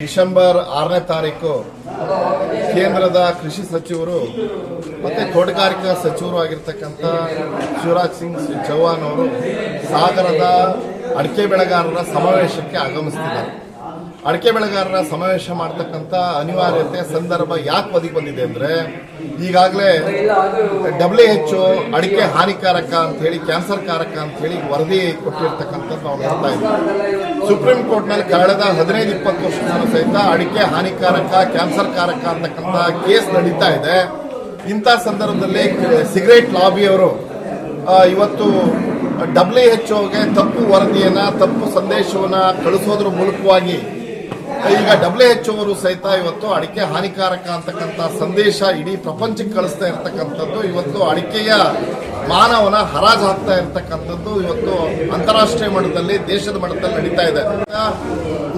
December ಆರನೇ ತಾರೀಕು ಕೇಂದ್ರದ ಕೃಷಿ ಸಚಿವರು ಮತ್ತು ತೋಟಗಾರಿಕಾ ಸಚಿವರು ಆಗಿರ್ತಕ್ಕಂಥ ಶಿವರಾಜ್ ಸಿಂಗ್ ಚೌಹಾಣ್ ಅವರು ಸಾಗರದ ಅಡಿಕೆ ಬೆಳೆಗಾರರ ಸಮಾವೇಶಕ್ಕೆ ಆಗಮಿಸ್ತಿದ್ದಾರೆ. ಅಡಿಕೆ ಬೆಳೆಗಾರರ ಸಮಾವೇಶ ಮಾಡ್ತಕ್ಕಂಥ ಅನಿವಾರ್ಯತೆ ಸಂದರ್ಭ ಯಾಕೆ ಒದಗಿ ಬಂದಿದೆ ಅಂದರೆ ಈಗಾಗಲೇ ಡಬ್ಲ್ಯೂ ಎಚ್ ಅಡಿಕೆ ಹಾನಿಕಾರಕ ಅಂತ ಹೇಳಿ ಕ್ಯಾನ್ಸರ್ ಕಾರಕ ಅಂತ ಹೇಳಿ ವರದಿ ಕೊಟ್ಟಿರ್ತಕ್ಕಂಥದ್ದು ನಾವು ನೋಡ್ತಾ ಇದ್ದೀವಿ ಸುಪ್ರೀಂ ಕೋರ್ಟ್ನಲ್ಲಿ ಕಳೆದ ಹದಿನೈದು, ಇಪ್ಪತ್ತು ವರ್ಷದಿಂದ ಸಹಿತ ಅಡಿಕೆ ಹಾನಿಕಾರಕ, ಕ್ಯಾನ್ಸರ್ ಕಾರಕ ಅಂತಕ್ಕಂಥ ಕೇಸ್ ನಡೀತಾ ಇದೆ. ಇಂಥ ಸಂದರ್ಭದಲ್ಲಿ ಸಿಗರೇಟ್ ಲಾಬಿಯವರು ಇವತ್ತು ಡಬ್ಲ್ಯೂ ಎಚ್ ಓಗೆ ತಪ್ಪು ವರದಿಯನ್ನು, ತಪ್ಪು ಸಂದೇಶವನ್ನ ಕಳಿಸೋದ್ರ ಮೂಲಕವಾಗಿ, ಈಗ ಡಬ್ಲ್ಯೂ ಎಚ್ ಅವರು ಸಹಿತ ಇವತ್ತು ಅಡಿಕೆ ಹಾನಿಕಾರಕ ಅಂತಕ್ಕಂಥ ಸಂದೇಶ ಇಡೀ ಪ್ರಪಂಚಕ್ಕೆ ಕಳಿಸ್ತಾ ಇರತಕ್ಕಂಥದ್ದು. ಇವತ್ತು ಅಡಿಕೆಯ ಮಾನವನ ಹರಾಜು ಹಾಕ್ತಾ ಇರತಕ್ಕಂಥದ್ದು ಇವತ್ತು ಅಂತಾರಾಷ್ಟ್ರೀಯ ಮಟ್ಟದಲ್ಲಿ, ದೇಶದ ಮಟ್ಟದಲ್ಲಿ ನಡೀತಾ ಇದೆ.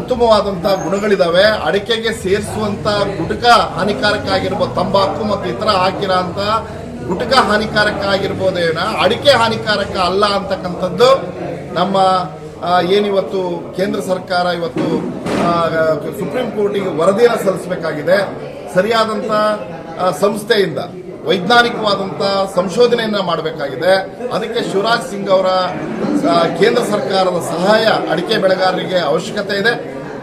ಉತ್ತಮವಾದಂತ ಗುಣಗಳಿದಾವೆ. ಅಡಿಕೆಗೆ ಸೇರಿಸುವಂತ ಗುಟಕ ಹಾನಿಕಾರಕ ಆಗಿರ್ಬೋದು ತಂಬಾಕು ಮತ್ತು ಇತರ ಹಾಕಿರೋ ಅಂತ ಗುಟಕ ಹಾನಿಕಾರಕ ಆಗಿರ್ಬೋದೇನ? ಅಡಿಕೆ ಹಾನಿಕಾರಕ ಅಲ್ಲ ಅಂತಕ್ಕಂಥದ್ದು ನಮ್ಮ ಏನಿವತ್ತು ಕೇಂದ್ರ ಸರ್ಕಾರ ಇವತ್ತು ಸುಪ್ರೀಂ ಕೋರ್ಟಿಗೆ ವರದಿಯನ್ನು ಸಲ್ಲಿಸಬೇಕಾಗಿದೆ. ಸರಿಯಾದಂತ ಸಂಸ್ಥೆಯಿಂದ. ವೈಜ್ಞಾನಿಕವಾದಂತ ಸಂಶೋಧನೆಯನ್ನ ಮಾಡಬೇಕಾಗಿದೆ. ಅದಕ್ಕೆ ಶಿವರಾಜ್ ಸಿಂಗ್ ಅವರ ಕೇಂದ್ರ ಸರ್ಕಾರದ ಸಹಾಯ ಅಡಿಕೆ ಬೆಳೆಗಾರರಿಗೆ ಅವಶ್ಯಕತೆ ಇದೆ.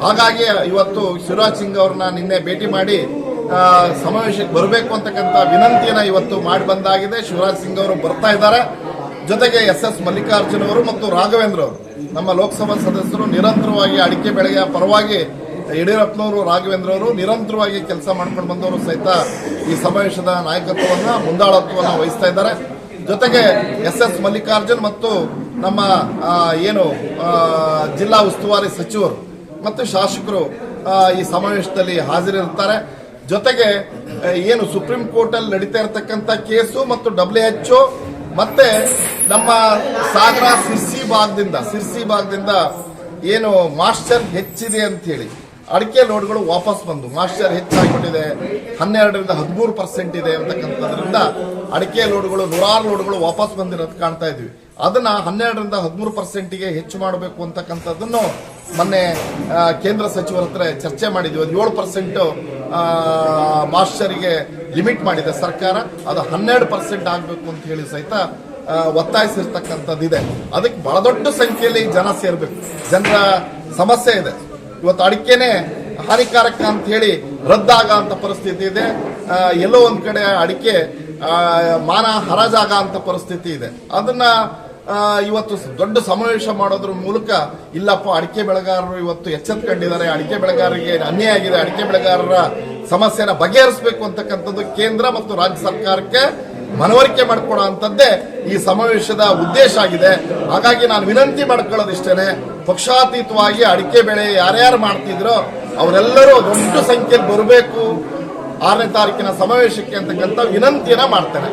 ಹಾಗಾಗಿ ಇವತ್ತು ಶಿವರಾಜ್ ಸಿಂಗ್ ಅವ್ರನ್ನ ನಿನ್ನೆ ಭೇಟಿ ಮಾಡಿ ಸಮಾವೇಶಕ್ಕೆ ಬರಬೇಕು ಅಂತಕ್ಕಂಥ ವಿನಂತಿಯನ್ನ ಇವತ್ತು ಮಾಡಿ ಬಂದಾಗಿದೆ. ಶಿವರಾಜ್ ಸಿಂಗ್ ಅವರು ಬರ್ತಾ ಇದ್ದಾರೆ. ಜೊತೆಗೆ ಎಸ್ ಎಸ್ ಮಲ್ಲಿಕಾರ್ಜುನ್ ಅವರು ಮತ್ತು ರಾಘವೇಂದ್ರ ಅವರು. ನಮ್ಮ ಲೋಕಸಭಾ ಸದಸ್ಯರು ನಿರಂತರವಾಗಿ ಅಡಿಕೆ ಬೆಳೆಯ ಪರವಾಗಿ ಯಡಿಯೂರಪ್ಪನವರು ರಾಘವೇಂದ್ರ ಅವರು ನಿರಂತರವಾಗಿ ಕೆಲಸ ಮಾಡ್ಕೊಂಡು ಬಂದವರು ಸಹಿತ ಈ ಸಮಾವೇಶದ ನಾಯಕತ್ವವನ್ನು, ಮುಂದಾಳತ್ವವನ್ನು ವಹಿಸ್ತಾ ಇದ್ದಾರೆ. ಜೊತೆಗೆ ಎಸ್ ಎಸ್ ಮಲ್ಲಿಕಾರ್ಜುನ್ ಮತ್ತು ನಮ್ಮ ಏನು ಜಿಲ್ಲಾ ಉಸ್ತುವಾರಿ ಸಚಿವರು ಮತ್ತು ಶಾಸಕರು ಈ ಸಮಾವೇಶದಲ್ಲಿ ಹಾಜರಿರ್ತಾರೆ ಜೊತೆಗೆ ಏನು ಸುಪ್ರೀಂ ಕೋರ್ಟ್ ಅಲ್ಲಿ ನಡೀತಾ ಇರತಕ್ಕಂತ ಕೇಸು ಮತ್ತು ಡಬ್ಲ್ಯೂ ಎಚ್ ಮತ್ತೆ ನಮ್ಮ ಸಾಗರ ಸಿರ್ಸಿ ಭಾಗದಿಂದ ಸಿರ್ಸಿ ಭಾಗದಿಂದ ಏನು ಮಾಸ್ಟರ್ ಹೆಚ್ಚಿದೆ ಅಂತ ಹೇಳಿ ಅಡಿಕೆ ಲೋಡ್ಗಳು ವಾಪಸ್ ಬಂದು ಮಾಸ್ಟರ್ ಹೆಚ್ಚಾಗಿಬಿಟ್ಟಿದೆ. ಹನ್ನೆರಡರಿಂದ ಹದಿಮೂರು ಪರ್ಸೆಂಟ್ ಇದೆ ಅಂತಕ್ಕಂಥದ್ರಿಂದ ಅಡಿಕೆ ಲೋಡ್ಗಳು, ನೂರಾರು ಲೋಡ್ಗಳು ವಾಪಸ್ ಬಂದಿರೋದು ಕಾಣ್ತಾ ಇದ್ವಿ. ಅದನ್ನ ಹನ್ನೆರಡರಿಂದ ಹದಿಮೂರು ಪರ್ಸೆಂಟ್ಗೆ ಹೆಚ್ಚು ಮಾಡಬೇಕು ಅಂತಕ್ಕಂಥದ್ದನ್ನು ಮೊನ್ನೆ ಕೇಂದ್ರ ಸಚಿವರ ಹತ್ರ ಚರ್ಚೆ ಮಾಡಿದ್ವಿ. ಅದು ಏಳು ಪರ್ಸೆಂಟ್ ಮಾಸ್ಟರಿಗೆ ಲಿಮಿಟ್ ಮಾಡಿದೆ ಸರ್ಕಾರ. ಅದು ಹನ್ನೆರಡು ಪರ್ಸೆಂಟ್ ಆಗಬೇಕು ಅಂತ ಹೇಳಿ ಸಹಿತ ಒತ್ತಾಯಿಸಿರ್ತಕ್ಕಂಥದ್ದಿದೆ. ಅದಕ್ಕೆ ಬಹಳ ದೊಡ್ಡ ಸಂಖ್ಯೆಯಲ್ಲಿ ಜನ ಸೇರಬೇಕು. ಜನರ ಸಮಸ್ಯೆ ಇದೆ. ಇವತ್ತು ಅಡಿಕೆನೆ ಹಾನಿಕಾರಕ ಅಂತ ಹೇಳಿ ರದ್ದಾಗ ಅಂತ ಪರಿಸ್ಥಿತಿ ಇದೆ. ಎಲ್ಲೋ ಒಂದು ಕಡೆ ಅಡಿಕೆ ಮಾನ ಹರಾಜಾಗ ಅಂತ ಪರಿಸ್ಥಿತಿ ಇದೆ. ಅದನ್ನ ಇವತ್ತು ದೊಡ್ಡ ಸಮಾವೇಶ ಮಾಡೋದ್ರ ಮೂಲಕ ಇಲ್ಲಪ್ಪ, ಅಡಿಕೆ ಬೆಳೆಗಾರರು ಇವತ್ತು ಎಚ್ಚೆತ್ಕೊಂಡಿದ್ದಾರೆ ಅಡಿಕೆ ಬೆಳೆಗಾರರಿಗೆ ಅನ್ಯಾಯ ಆಗಿದೆ. ಅಡಿಕೆ ಬೆಳೆಗಾರರ ಸಮಸ್ಯೆನ ಬಗೆಹರಿಸಬೇಕು ಅಂತಕ್ಕಂಥದ್ದು ಕೇಂದ್ರ ಮತ್ತು ರಾಜ್ಯ ಸರ್ಕಾರಕ್ಕೆ ಮನವರಿಕೆ ಮಾಡಿಕೊಡೋ ಅಂಥದ್ದೇ ಈ ಸಮಾವೇಶದ ಉದ್ದೇಶ ಆಗಿದೆ. ಹಾಗಾಗಿ ನಾನು ವಿನಂತಿ ಮಾಡ್ಕೊಳ್ಳೋದಿಷ್ಟೇನೆ. ಪಕ್ಷಾತೀತವಾಗಿ ಅಡಿಕೆ ಬೆಳೆ ಯಾರ್ಯಾರು ಮಾಡ್ತಿದ್ರೋ ಅವರೆಲ್ಲರೂ ದೊಡ್ಡ ಸಂಖ್ಯೆಯಲ್ಲಿ ಬರಬೇಕು. ಆರನೇ ತಾರೀಕಿನ ಸಮಾವೇಶಕ್ಕೆ ಅಂತಕ್ಕಂಥ ವಿನಂತಿಯನ್ನು ಮಾಡ್ತೇನೆ